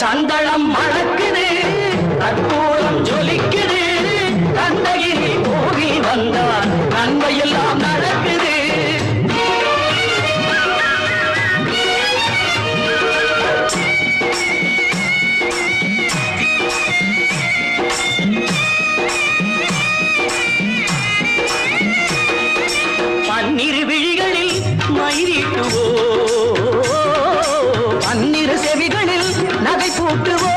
சந்தளம் மணக்குது கற்பூரம் ஜொலிக்குது. கந்தகிரி போகி வந்தான் நன்மையெல்லாம் நடக்குது. பன்னிரு விழிகளில் மயிரிட்டுவோம் Oh,